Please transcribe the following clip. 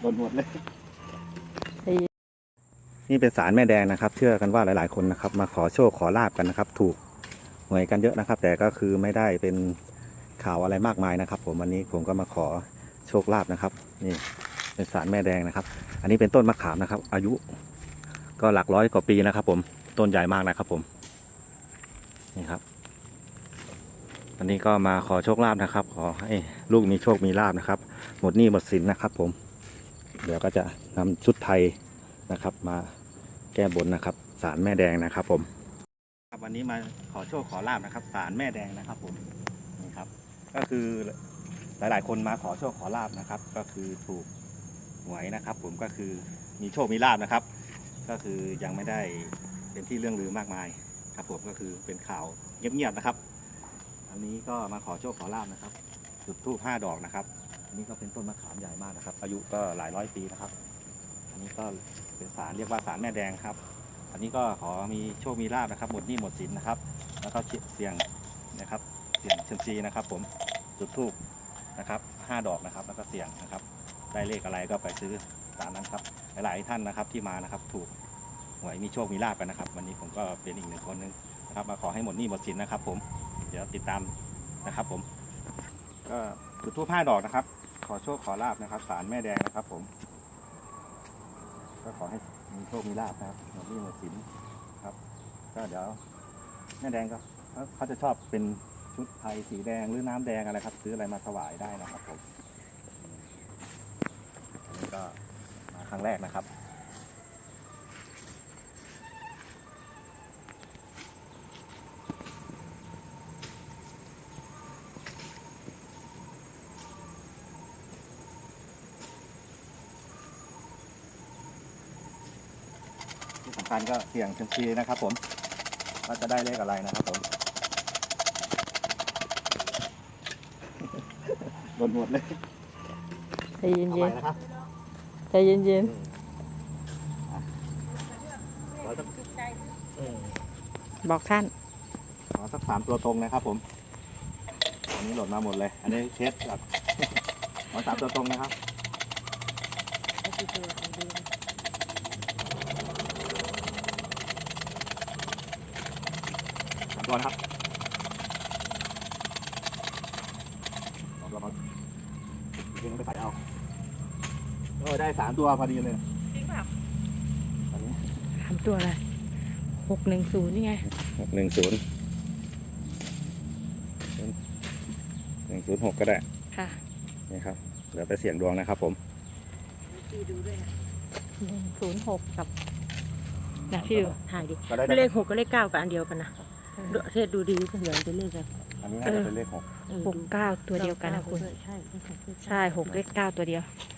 โดนหมดเลย นี่เป็นสารแม่แดงนะครับ เชื่อกันว่าหลาย ๆ คนนะครับ มาขอโชคขอลาบกันนะครับ ถูกหวยกันเยอะนะครับ แต่ก็คือไม่ได้เป็นข่าวอะไรมากมายนะครับ ผมวันนี้ผมก็มาขอโชคลาภนะครับ นี่เป็นสารแม่แดงนะครับ อันนี้เป็นต้นมะขามนะครับ อายุก็หลักร้อยกว่าปีนะครับ ผมต้นใหญ่มากนะครับ ผม นี่ครับวันนี้ก็มาขอโชคลาภนะครับ ขอให้ลูกมีโชคมีลาบนะครับ หมดหนี้หมดสินนะครับ ผม เดี๋ยวก็จะนำชุดไทยนะครับ มาแก้บนนะครับสารแม่แดงนะครับ ผมครับวันนี้มาขอโชคขอลาบนะครับสารแม่แดงนะครับ ผมนี่ครับ ก็คือหลาย ๆ คนมาขอโชคขอลาบนะครับ ก็คือถูกหวยนะครับ ผมก็คือมีโชคมีลาบนะครับ ก็คือยังไม่ได้เป็นที่เรื่องลือมากมายครับ ผมก็คือเป็นข่าวเงียบๆนะครับ อันนี้ก็มาขอโชคขอลาบนะครับจุดธูปห้าดอกนะครับ อันนี้ก็เป็นต้นมะขามใหญ่มากนะครับ อายุก็หลายร้อยปีนะครับ อันนี้ก็เป็นสารเรียกว่าสารแม่แดงครับ อันนี้ก็ขอมีโชคมีลาบนะครับ หมดหนี้หมดสินนะครับ แล้วก็เสี่ยงนะครับเสี่ยงเชยมซีนะครับ ผมจุดธูปนะครับห้าดอกนะครับ แล้วก็เสี่ยงนะครับ ได้เลขอะไรก็ไปซื้อตามนั้นครับ หลายๆท่านนะครับที่มานะครับ ถูกหวยมีโชคมีลาบกันนะครับ วันนี้ผมก็เป็นอีกหนึ่งคนนึงนะครับ มาขอให้หมดหนี้หมดสินนะครับ ผมเดี๋ยวติดตามนะครับ ผมก็ จุดทูปห้าดอกนะครับ ขอโชคขอลาบนะครับสารแม่แดงนะครับ ผม ก็ขอให้มีโชคมีลาบนะครับหมดหนี้หมดสินครับ ก็เดี๋ยวแม่แดงก็เขาเขาจะชอบเป็นชุดไทยสีแดงหรือน้ำแดงอะไรครับ ซื้ออะไรมาถวายได้นะครับผมอันนี้ก็มาครั้งแรกนะครับ ที่สำคัญก็เสี่ยงเซียมซีนะครับ ผมว่าจะได้เลขอะไรนะครับผมโดนหมดเลยใจเย็เอานไปนะครับๆใจเย็นเราจะๆ บอกท่าน ขอสักสามตัวตรงนะครับ ผมอันนี้หล่นมาหมดเลย อันนี้เคสแบบขอสามตัวตรงนะครับสามตัวนะครับ สองตัวครับเดี๋ยวไปใส่เอาเออได้สามตัวพอดีเลยจริงเปล่าอันนี้ทำตัวอะไรหกหนึ่งศูนย์นี่ไงหกหนึ่งศูนย์หนึ่งศูนย์หกก็ได้ ค่ะ นี่ครับ เดี๋ยวไปเสี่ยงดวงนะครับผมหนึ่งศูนย์หกกับนะพี่ดูถ่ายดิ ก็ได้เลขหกกับเลขเก้ากับอันเดียวกันนะดู เทศดูดีเหมือนเป็นเลขอะไรอันนี้น่าจะเป็นเลขหกเออหกดูเก้าตัวเดียวกันนะคุณ ใช่เลขหกเลขเก้าใช่หกเลขเก้าตัวเดียวอ